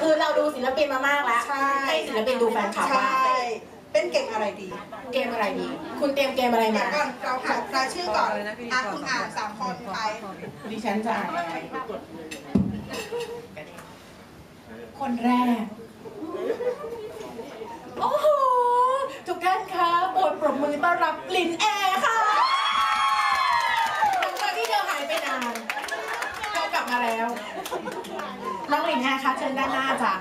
คือเราดูศิลปินมามากแล้วใช่ ให้ศิลปินดูแฟนคลับใช่บ้างเป็นเก่งอะไรดีเกมอะไรดี คุณเตรียมเกมอะไรเดี๋ยมาวก่อนเราหารายชื่อก่อนอะคุณอ่านสามคนไปดิฉันจะอ่านยังไงคนแรก โอ้โห ทุกท่านคะโปรดปรบมือต้อนรับลินแอร์ค่ะหลังจากที่เธอหายไปนานเธอกลับมาแล้ว น้องลินแอร์คะเชิญด้านหน้าจ้ะ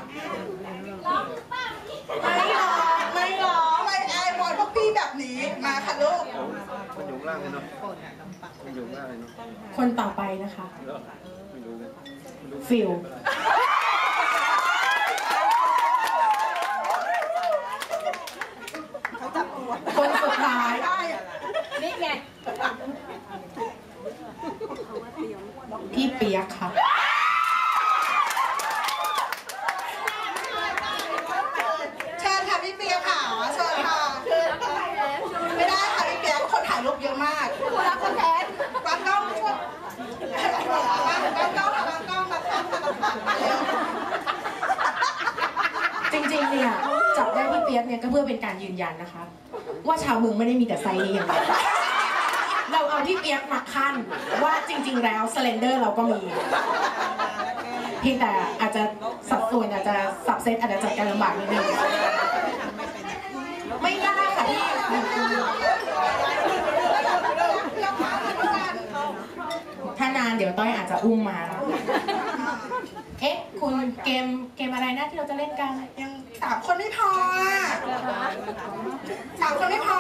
ไม่หรอกไม่หรอกไม่ไอ้บอยพวกพี่แบบนี้มาค่ะลูก มันอยู่ข้างล่างเลยเนาะมันอยู่ข้างล่างเลยเนาะคนต่อไปนะคะแล้วไม่รู้เลยฟิลคนสุดท้าย นี่ไง พี่เปียกค่ะ เชิญค่ะพี่เปียค่ะเชิญค่ะไม่ได้ค่ะพี่เปียคนถ่ายรูปเยอะมาก คุณรักคนแทน วางกล้องช่วยวางกล้องค่ะวางกล้องมาค่ะมาเร็ว จริงๆ เนี่ยจับได้พี่เปีย ก็เพื่อเป็นการยืนยันนะคะ ว่าชาวเมืองไม่ได้มีแต่ไซส์นี้อย่างเดียวเราเอาพี่เปียกมาขั้นว่าจริง ๆ แล้วสเลนเดอร์เราก็มีเพียงแต่อาจจะสัดส่วนอาจจะสับเซตอาจจะจัดการลำบากนิดนึงไม่ได้ค่ะพี่ถ้านานเดี๋ยวต้อยอาจจะอุ้มมา เอ๊ะ คุณเกมเกมอะไรนะที่เราจะเล่นกันยัง สามคนไม่พออะสามคนไม่พอ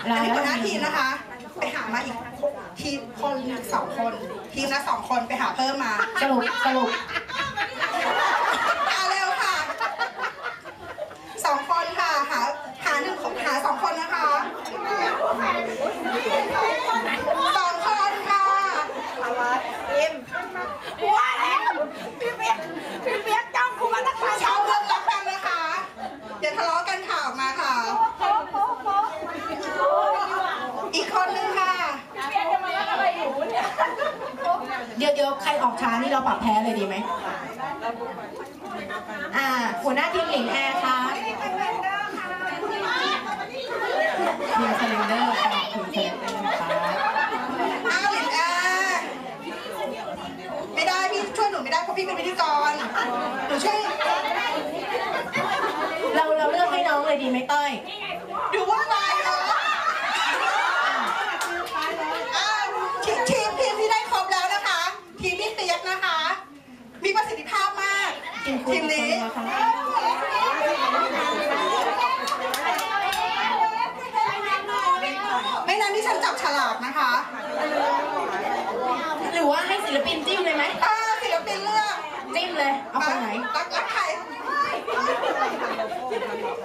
อันนี้หัวหน้าทีมนะคะ ไปหามาอีกทีมคนหนึ่งสองคน ทีมละสองคนไปหาเพิ่มมา สรุปสรุป หาเร็วค่ะสองคนค่ะหาหาหนึ่งคนหาสองคนนะคะสองคนค่ะ ว่าแล้วพี่เปียกพี่เปียกจ้องคุณมาตั้งแต่ ชาวเมืองรักกันนะคะ อย่าทะเลาะกันค่ะออกมาค่ะ โป๊ะโป๊ะโป๊ะ อีกคนนึงค่ะ พี่เปียกจะมารักอะไรอยู่เนี่ย เดี๋ยวเดี๋ยวใครออกช้านี่เราปรับแพ้เลยดีไหมอ่าหัวหน้าทีมหลิงแอร์ค่ะทีมสเลนเดอร์ค่ะทีมเลนเดอร์ค่ะอ้าวหลินแอร์ไม่ได้พี่ช่วยหนูไม่ได้เพราะพี่เป็นพิธีกรหนูช่วยเราเราเลือกให้น้องเลยดีไหมเต้ย ดูว่าอะไรเหรออ้าวทีมทีมทีมที่ได้ครบแล้วนะคะ ทีมพี่เปียกนะคะ มีประสิทธิภาพมาก ทีมนี้ไม่นั้นที่ฉันจับฉลากนะคะ หรือว่าให้ศิลปินจิ้มเลยไหมอ่าศิลปินเลือกจิ้มเลย เอาคนไหนรักรักใคร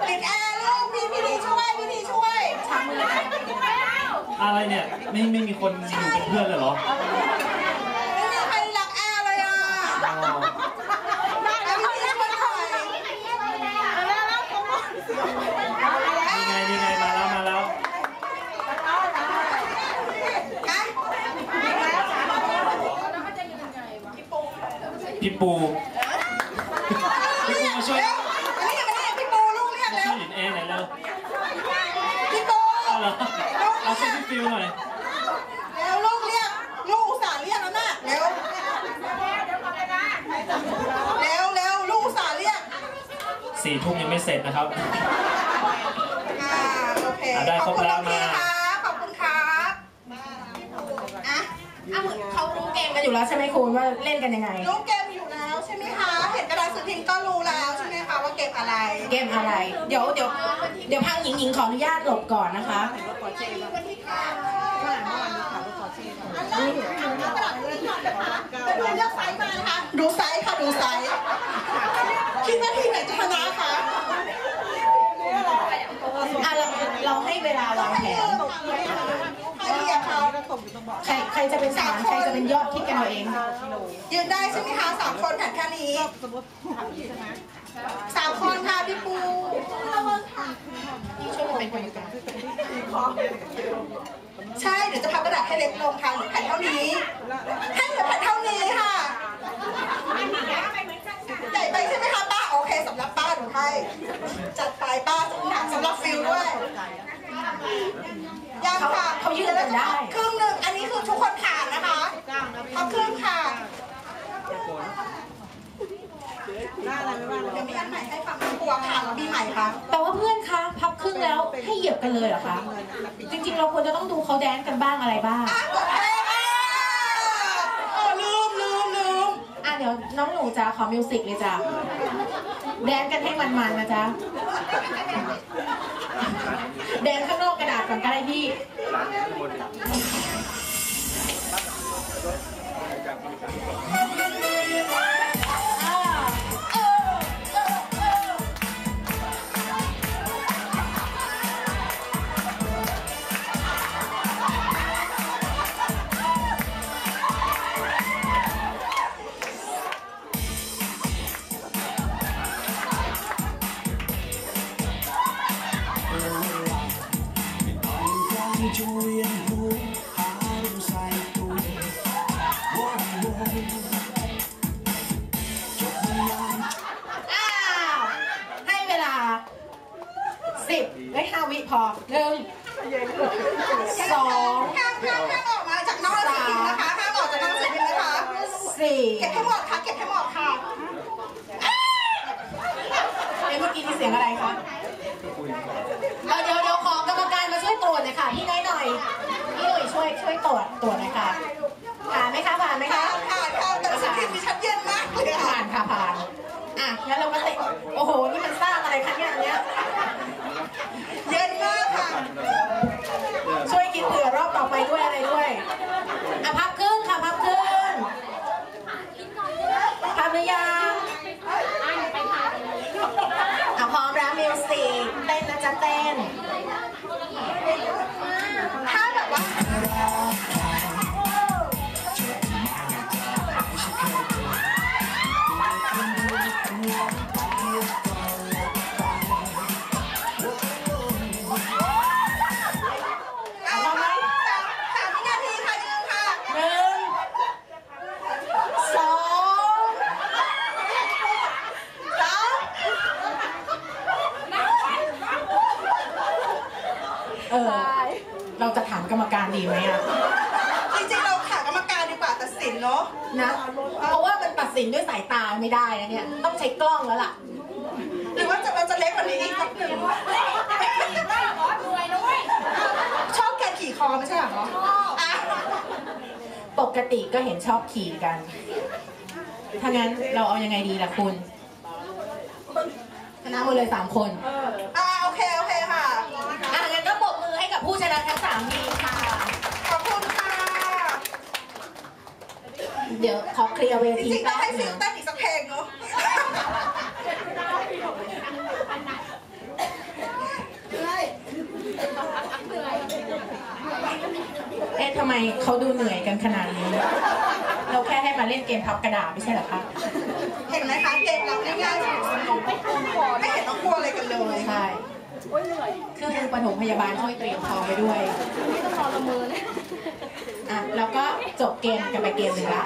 ติดแอร์ลูกพี่พี่ดีช่วยพี่ดีช่วย อะไรเนี่ย ไม่ไม่มีคนอยู่เป็นเพื่อนเลยเหรอ ไม่มีใครรักแอร์เลยอะ อ๋อ แล้วพี่ดีช่วยหน่อย นี่ไงนี่ไงมาแล้วมาแล้ว อะ พี่ปูพี่ปูมาช่วยเร็วอันนี้ยังไม่ได้พี่ปูลูกเรียกมาเร็ช่ววยหลินเอหน่อยเร็วพี่ปูเอาเหรอเอาช่วยพี่ฟิวหน่อยเร็วลูกเรียกลูกอุตส่าห์เรียกแล้วน่ะเร็วเร็วเร็วลูกอุตส่าห์เรียกสี่ทุ่มยังไม่เสร็จนะครับอ่าโอเคอะได้ขอบคุณครบแล้น้อวงพี่มาครับขอบคุณครับอะอะเหมือนเขารู้เกมกันอยู่แล้วใช่ไหมคุณว่าเล่นกันยังไง รู้เกม เกมอะไร เดี๋ยวเดี๋ยวเดี๋ยวพังหญิงหญิงขออนุญาตหลบก่อนนะคะเลือกไซส์มานะคะดูไซส์ค่ะดูไซส์คิดว่าทีมไหนจะชนะคะอะเราเราให้เวลาวางแผนใครเรียกเขาใครจะเป็นสารใครจะเป็นยอดคิดกันเอาเอง ยืนได้ใช่ไหมคะสามคนแผ่นแค่นี้ สามคนค่ะพี่ปูช่วยกันเป็นคนกลางใช่ เดี๋ยวจะพับกระดาษให้เล็กลงค่ะเหลือแผ่นเท่านี้ ให้เหลือแผ่นเท่านี้ค่ะใหญ่ไปใช่ไหมคะป้า โอไปจัดไปป้าหนักสำหรับฟิลด้วยยังค่ะเขายืนกันได้ครึ่งหนึ่งอันนี้คือทุกคนผ่านนะคะเอาครึ่งค่ะเดี๋ยวมีอันใหม่ให้ฟังกลัวค่ะแล้วมีใหม่ค่ะ แต่ว่าเพื่อนคะพับครึ่งแล้วให้ เหยียบกันเลยเหรอคะ จริงๆ เราควรจะต้องดูเขาแดนซ์กันบ้างอะไรบ้างอะกดเพลงอะเออลืมลืมลืมอะเดี๋ยวน้องหนูจะขอมิวสิกเลยจ้ะแดนซ์กันให้มันๆนะจ๊ะแดนซ์ข้างนอกกระดาษก่อนก็ได้พี่ร้านข้างบน อ้าวให้เวลาสิบได้ห้าวิพอหนึ่งสอง ห้ามห้ามห้ามออกมาจากนอกสนามนะคะห้ามออกจากนอกสนามนะคะ สี่ เก็บให้หมดค่ะเก็บให้หมดค่ะ เอ๊ะเมื่อกี้นี่เสียงอะไรคะเออเดี๋ยวเดี๋ยวขอกรรมการมาช่วยตรวจหน่อยค่ะพี่น้อยหน่อยพี่หน่อยช่วยช่วยตรวจตรวจหน่อยค่ะผ่านไหมคะผ่านไหมคะ ผ่านค่ะแต่สุดที่ดิฉันเย็นมากเลยค่ะ ผ่านค่ะผ่าน อะงั้นเราก็เตะโอ้โห นี่มันสร้างอะไรคะเนี่ยอันเนี้ย เย็นมากค่ะ ช่วยคิดเผื่อรอบต่อไปด้วยอะไรด้วย อะพับครึ่งค่ะพับครึ่งพับหรือยังอะพร้อมแล้วมิวสิกเต้นนะ จ๊ะเต้น เออเราจะถามกรรมการดีไหมอะจริงๆเราขากรรมการดีกว่าตัดสินเนาะนะ เพราะว่ามันตัดสินด้วยสายตาไม่ได้นะเนี่ย ต้องใช้กล้องแล้วล่ะ หรือว่าจะเราจะเล็กกว่านี้อีกสักหนึ่งชอบแกนขี่คอไม่ใช่เหรออะปกติก็เห็นชอบขี่กัน ถ้างั้นเราเอายังไงดีล่ะคุณชนะหมดเลยสามคนอ่าโอเคโอเคค่ะ อะงั้นก็ปรบ มือให้กับผู้ชนะทั้งสามทีมค่ะ ขอบคุณค่ะ เดี๋ยวขอเคลียร์เวจทีริงๆต้อแป๊งบให้หฟินึลงเต้นอีกสักเพลงเนาะเอ๊ะทำไมเขาดูเหนื่อยกันขนาดนี้ เราแค่ให้มาเล่นเกมพับกระดาษไม่ใช่เหรอคะ เห็นไหมคะเกมเราง่ายๆสนุกๆไม่เห็นต้องกลัวอะไรกันเลย ใช่ เครื่องมือปฐมพยาบาลช่วยเตรียมพร้อมไปด้วยอะแล้วก็จบเกมกันไปเกมหนึ่งละ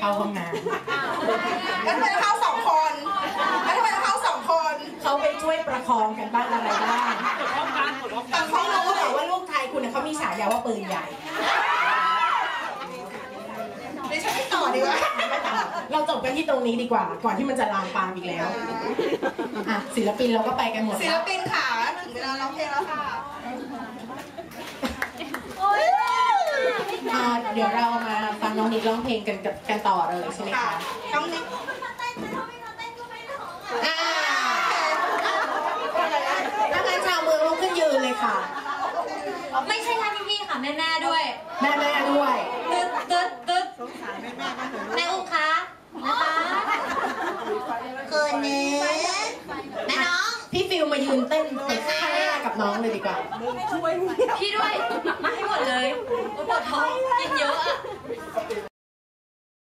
เข้าห้องน้แล้วทำไมต้องเข้าสองคนแล้วทำไมต้องเข้าสองคนำเขาไปช่วยประคองกันบ้างอะไรบ้างแต่เขาเขารู้รู้เหรอว่าลูกชายคุณเนี่ยเขามีฉายาว่าปืนใหญ่ดิฉันไม่ต่อ ดีกว่า เราจบกันที่ตรงนี้ดีกว่า ก่อนที่มันจะลามปามอีกแล้วอะศิลปินเราก็ไปกันหมดศิลแล้วปินค่ะถึงเวลาร้องเพลงแล้วค่ะอะเดี๋ยวเรามาฟังน้องนิดร้องเพลงกันกับกันต่อเลยใช่ไหมค่ะคะน้องนิกอ่าถ้างั้นชาวเมืองลุกขึ้นยืนเลยค่ะ ไม่ใช่แค่พี่ๆค่ะแม่ๆด้วย แม่แม่ๆด้วย ตึ๊ดตึ๊ดตึ๊ดแม่อุ้มคะนะคะคืนนี้แม่น้อง พี่ นเต้นข้างหน้ากับน้องเลยดีกว่า พี่ด้วย มาให้หมดเลยปวดท้องกินเยอะอะ